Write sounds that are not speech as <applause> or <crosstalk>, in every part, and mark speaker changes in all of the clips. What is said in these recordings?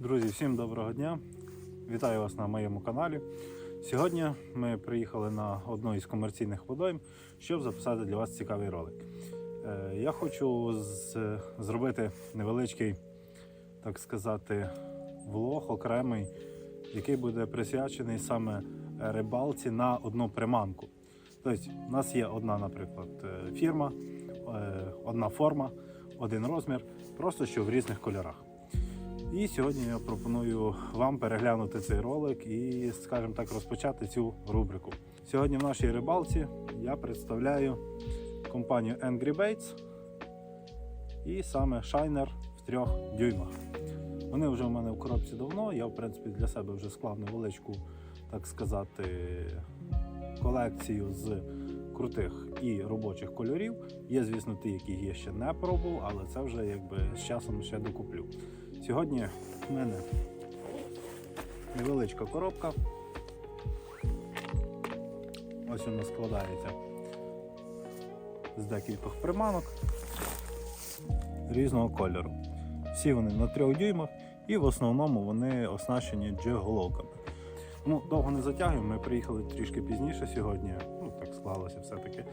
Speaker 1: Друзі, всім доброго дня! Вітаю вас на моєму каналі. Сьогодні ми приїхали на одну із комерційних водойм, щоб записати для вас цікавий ролик. Е, Я хочу зробити невеличкий, так сказати, влог окремий, який буде присвячений саме рибалці на одну приманку. Тобто, у нас є одна, наприклад, е, фірма, е, одна форма, один розмір, просто що в різних кольорах. І сьогодні я пропоную вам переглянути цей ролик і, скажімо так, розпочати цю рубрику. Сьогодні в нашій рибалці я представляю компанію Angry Baits і саме Shiner в трьох дюймах. Вони вже у мене в коробці давно. Я, в принципі, для себе вже склав невеличку, так сказати, колекцію з крутих і робочих кольорів. Є, звісно, ті, які я ще не пробував, але це вже якби з часом ще докуплю. Сьогодні в мене невеличка коробка. Ось вона складається з декількох приманок різного кольору. Всі вони на 3 дюймах і в основному вони оснащені джиг-головками. Ну, довго не затягуємо, ми приїхали трішки пізніше сьогодні. Ну, так склалося все-таки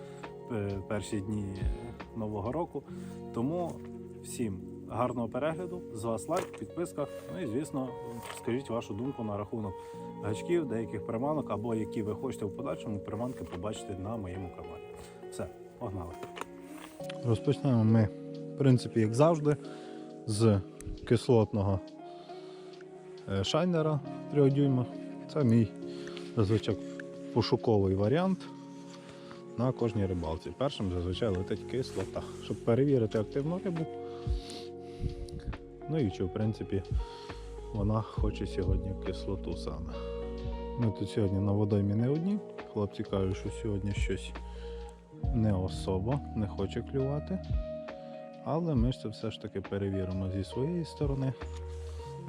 Speaker 1: е, перші дні Нового року. Тому всім гарного перегляду, з вас лайк, підписка. Ну і звісно, скажіть вашу думку на рахунок гачків, деяких приманок, або які ви хочете в подальшому приманки побачити на моєму каналі. Все, погнали. Розпочнемо ми, в принципі, як завжди, з кислотного е, шайнера 3 дюйма. Це мій зазвичай пошуковий варіант на кожній рибалці. Першим зазвичай летить кислота, щоб перевірити активну рибу. Ну і чи в принципі вона хоче сьогодні кислоту саме. Ми тут сьогодні на водоймі не одні. Хлопці кажуть, що сьогодні щось не особо не хоче клювати. Але ми це все ж таки перевіримо зі своєї сторони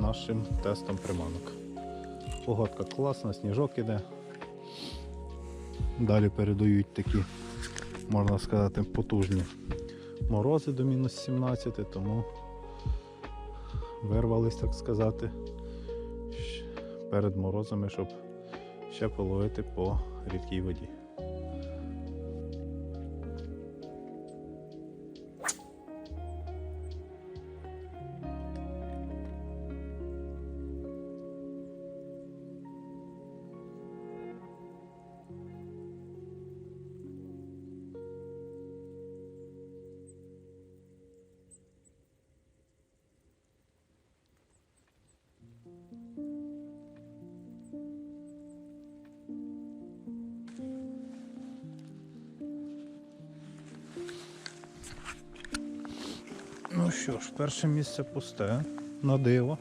Speaker 1: нашим тестом приманок. Погодка класна, сніжок іде. Далі передають такі, можна сказати, потужні морози до мінус 17, тому вирвались, так сказати, перед морозами, щоб ще половити по рідкій воді. Перше місце пусте, на диво.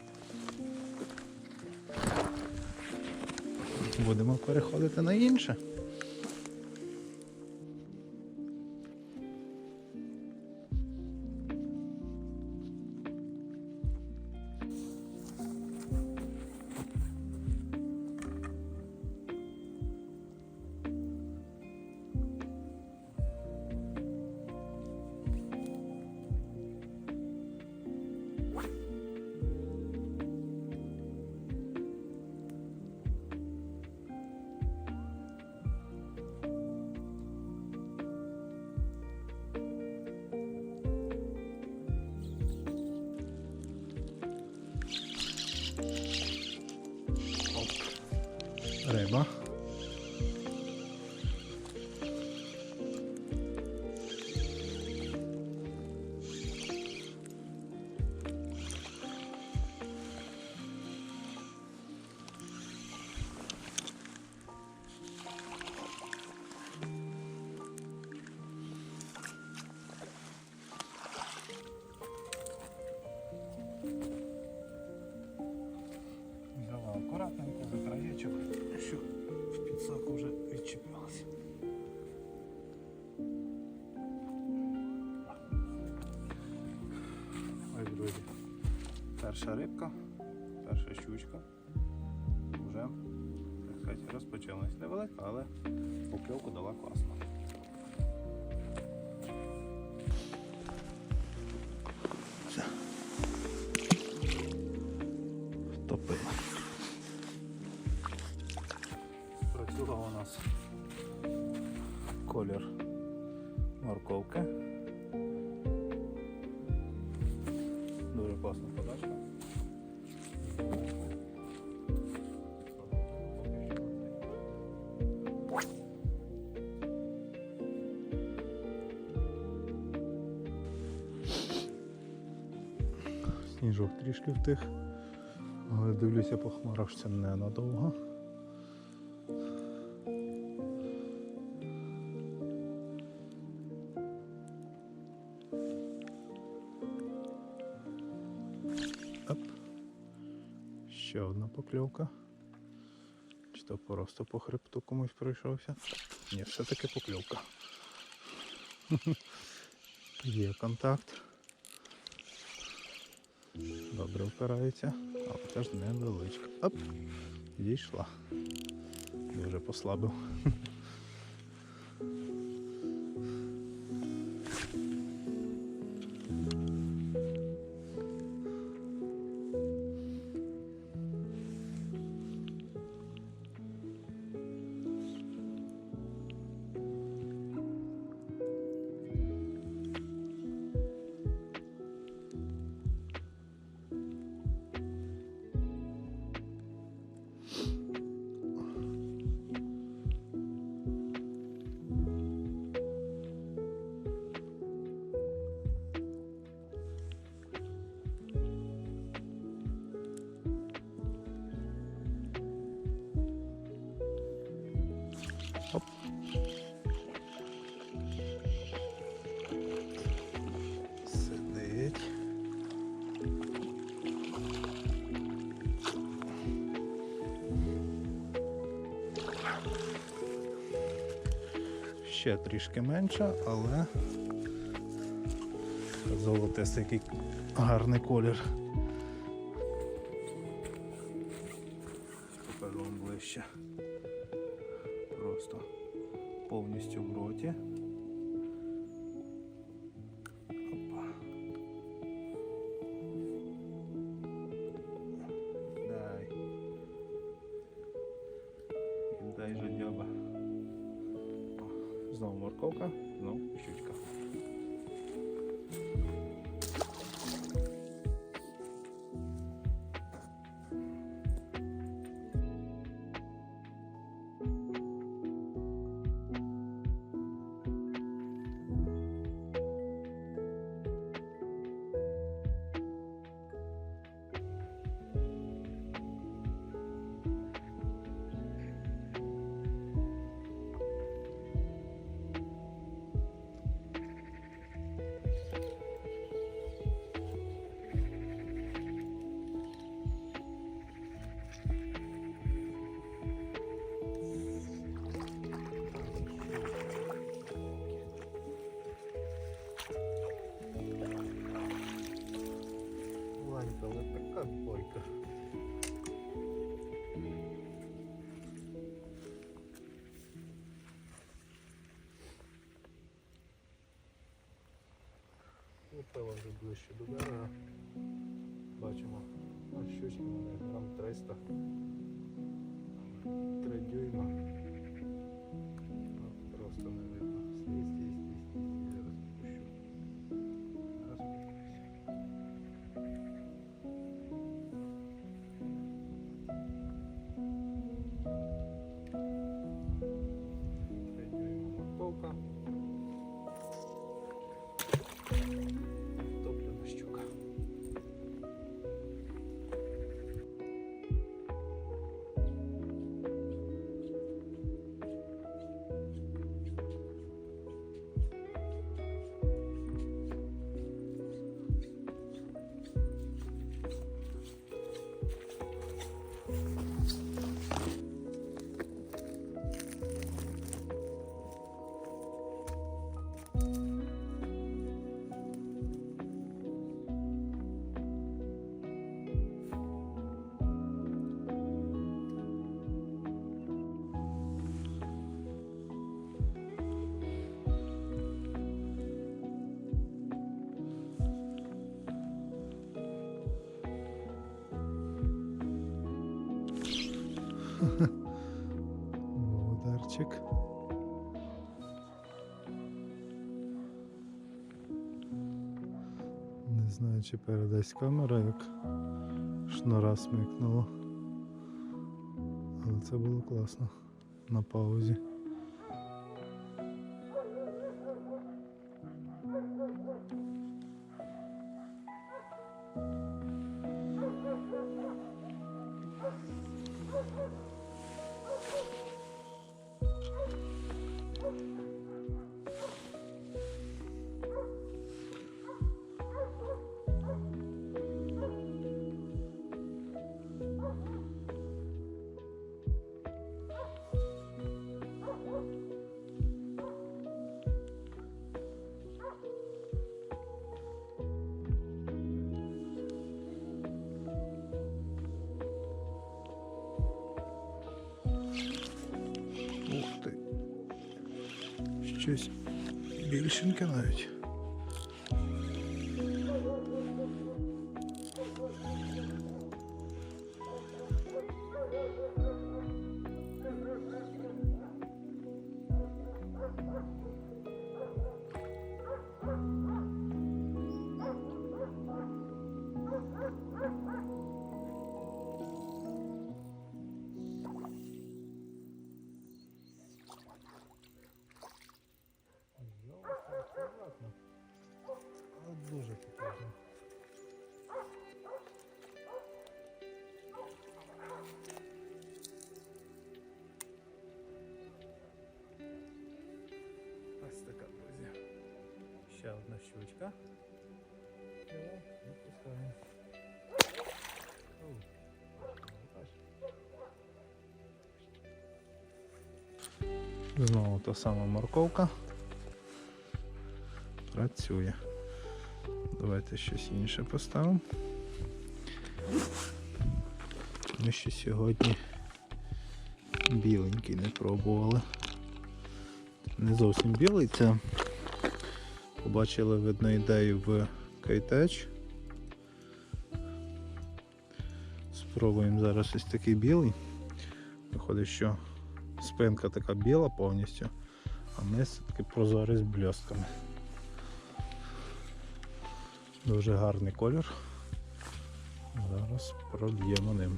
Speaker 1: Будемо переходити на інше. перша рибка, перша щучка. Вже розпочалась невелика, але покльовку дала класно. Втопила. Працював у нас колір морковки. Сніжок трішки втих, але дивлюся по хмарах, що це ненадовго. Оп. Ще одна покльовка. Чи то просто по хребту комусь пройшовся? Ні, все-таки покльовка. <laughs> Є контакт. Добре впирається, але теж невеличка. Оп! Дійшла. Дуже послабив. Ще трішки менше, але золотистий який гарний колір. Знову морковка, знову щучка. Ближче до берега. Бачимо, щучки грам 300. Володарчик. Не знаю, чи передасть камера, як шнура смикнула. Але це було класно на паузі. Щось більшеньке навіть. Ще одна щучка. Знову та сама морковка. Працює. Давайте щось інше поставимо. Ми ще сьогодні біленький не пробували. Не зовсім білий, це побачили видно ідею в Кейтеч. Спробуємо зараз ось такий білий. Виходить, що спинка така біла повністю, а низ такий прозорий з бльостками. Дуже гарний колір. Зараз проб'ємо ним.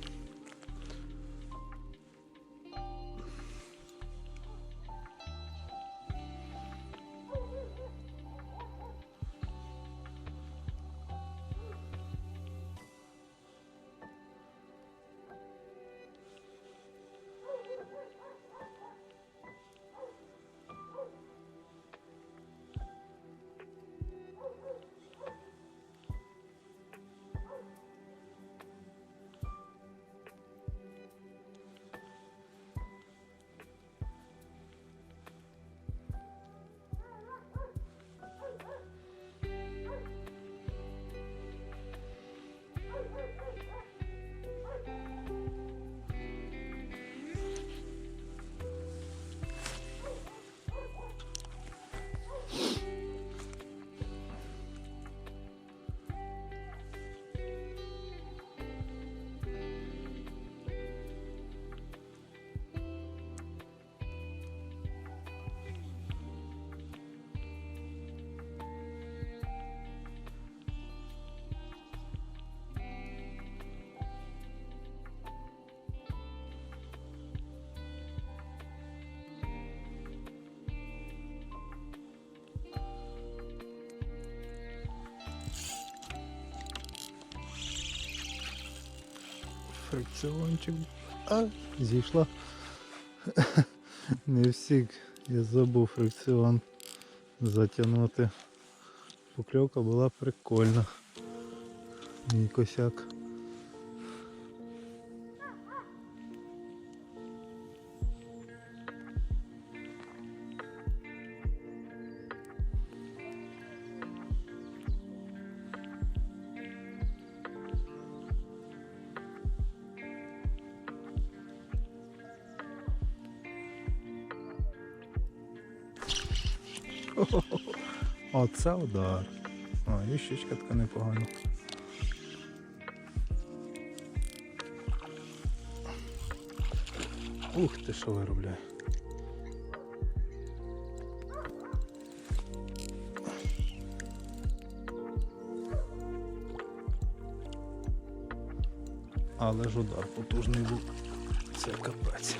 Speaker 1: Фрикціончик. А, зійшла. <laughs> Не всіх. Я забув фрикціон затягнути. Покльовка була прикольна. Мій косяк. Оце удар. А, і щічка така непогана. Ух ти, що виробляє. Але ж удар потужний був. Це капець.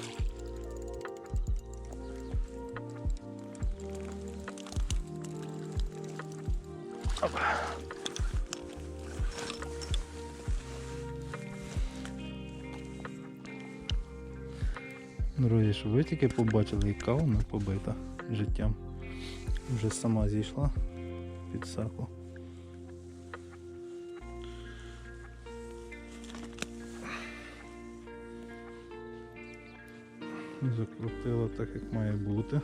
Speaker 1: Щоб ви тільки побачили, яка вона побита життям. Вже сама зійшла під саку. Закрутила так, як має бути.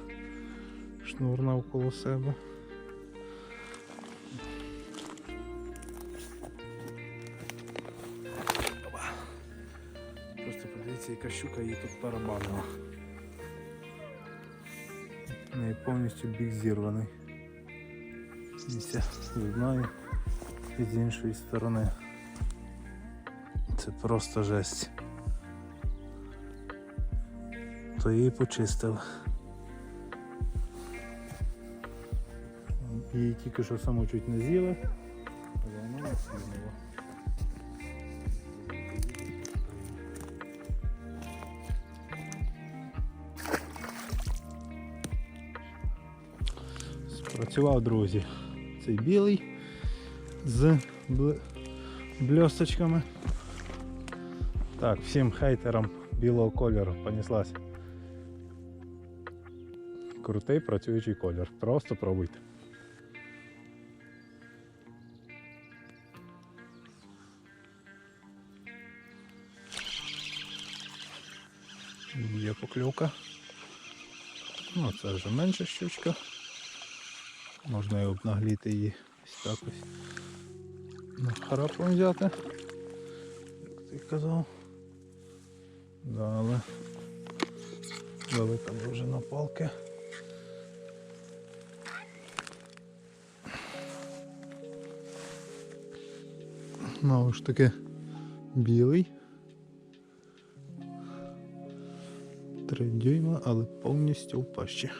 Speaker 1: Шнур навколо себе. Просто подивіться, яка щука її тут тарабанила. Повністю бік зірваний. Дивіться, з одної і з іншої сторони. Це просто жесть. То її почистив. Її тільки що саму чуть не з'їли, Спрацював, друзі. Цей білий з бл- бльосточками. Так, всім хейтерам білого кольору понеслась. Крутий працюючий колір. Просто пробуйте. Є покльовка. Ну, це вже менша щучка. Можна і обнагліти її ось так ось. На харапом взяти. Як ти казав. Да, але велика довжина палки. Знову ж таки білий. Три дюйма, але повністю в пащі.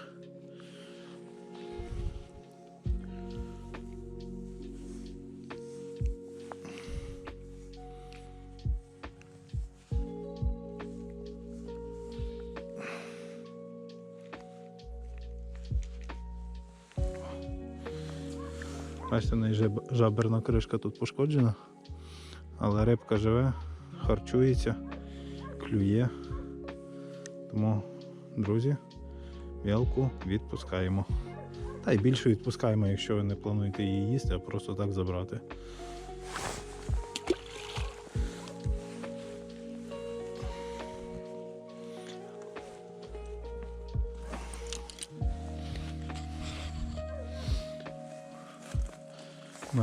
Speaker 1: Бачите, в неї жаб- жаберна кришка тут пошкоджена, але рибка живе, харчується, клює. Тому, друзі, вілку відпускаємо. Та й більше відпускаємо, якщо ви не плануєте її їсти, а просто так забрати.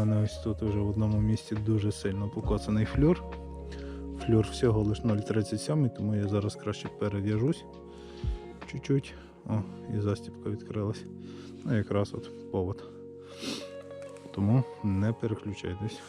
Speaker 1: Мене ось тут вже в одному місці дуже сильно покоцаний флюр. Флюр всього лише 0,37, тому я зараз краще перев'яжусь чуть-чуть. О, і застібка відкрилась. Ну якраз от повод. Тому не переключайтесь.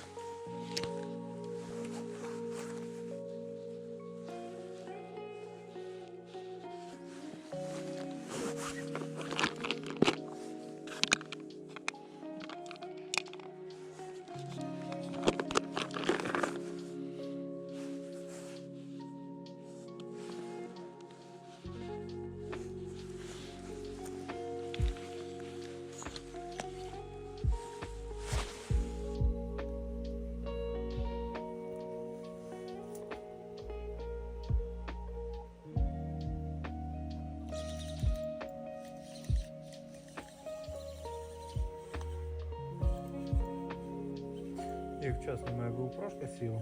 Speaker 1: Як вчасно моя GoPro сіла.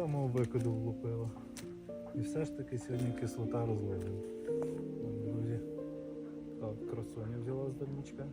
Speaker 1: Самого викиду влупила. І все ж таки сьогодні кислота розлила. Друзі. Красоня взяла з дальничка.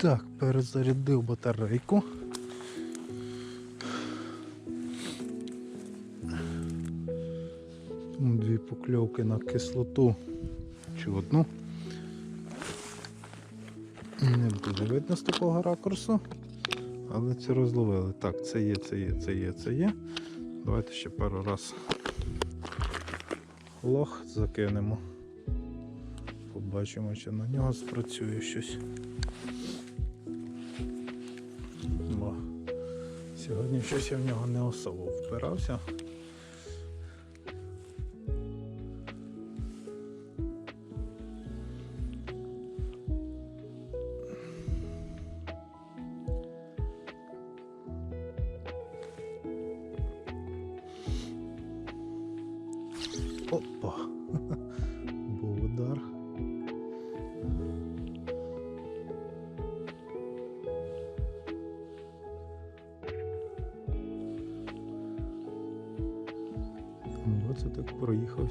Speaker 1: Так, перезарядив батарейку. Дві покльовки на кислоту чи одну. Не буде видно з такого ракурсу, але це розловили. Так, це є, це є, це є, це є. Давайте ще пару раз лох закинемо. Побачимо, чи на нього спрацює щось. Сьогодні щось я в нього не особо впирався.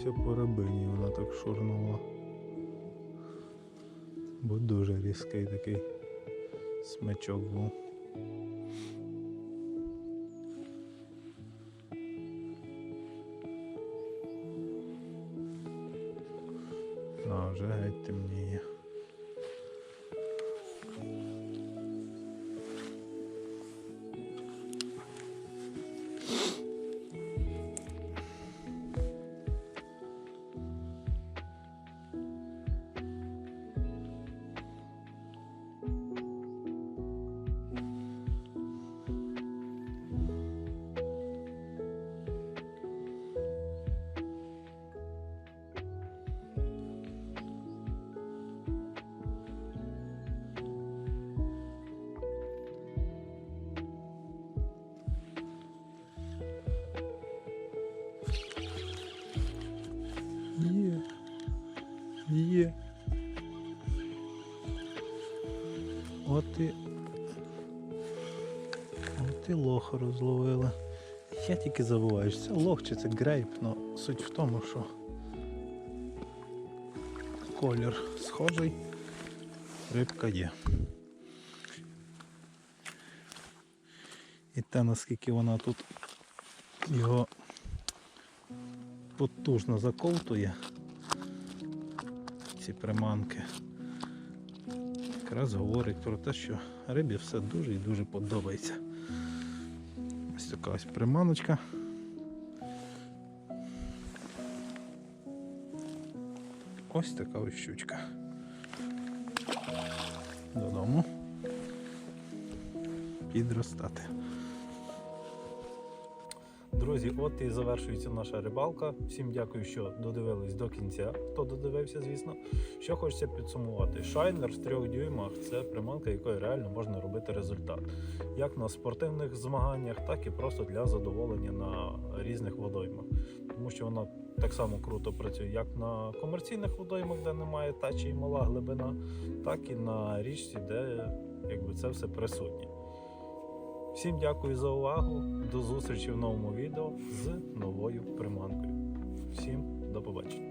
Speaker 1: Проїхався по рабині, вона так шурнула. Бо дуже різкий такий смачок був. А, вже геть темніє. є. От і От і лоха розловила. Я тільки забуваю, що це лох чи це грейп, але суть в тому, що колір схожий, рибка є. І те наскільки вона тут його потужно заковтує ці приманки, якраз говорить про те, що рибі все дуже і дуже подобається. Ось така ось приманочка. Ось така ось щучка. Додому. Підростати. Друзі, от і завершується наша рибалка. Всім дякую, що додивились до кінця. Хто додивився, звісно. Що хочеться підсумувати. Шайнер з 3 дюймах це приманка, якою реально можна робити результат. Як на спортивних змаганнях, так і просто для задоволення на різних водоймах. Тому що вона так само круто працює як на комерційних водоймах, де немає тачі і мала глибина, так і на річці, де якби, це все присутнє. Всім дякую за увагу. До зустрічі в новому відео з новою приманкою. Всім до побачення.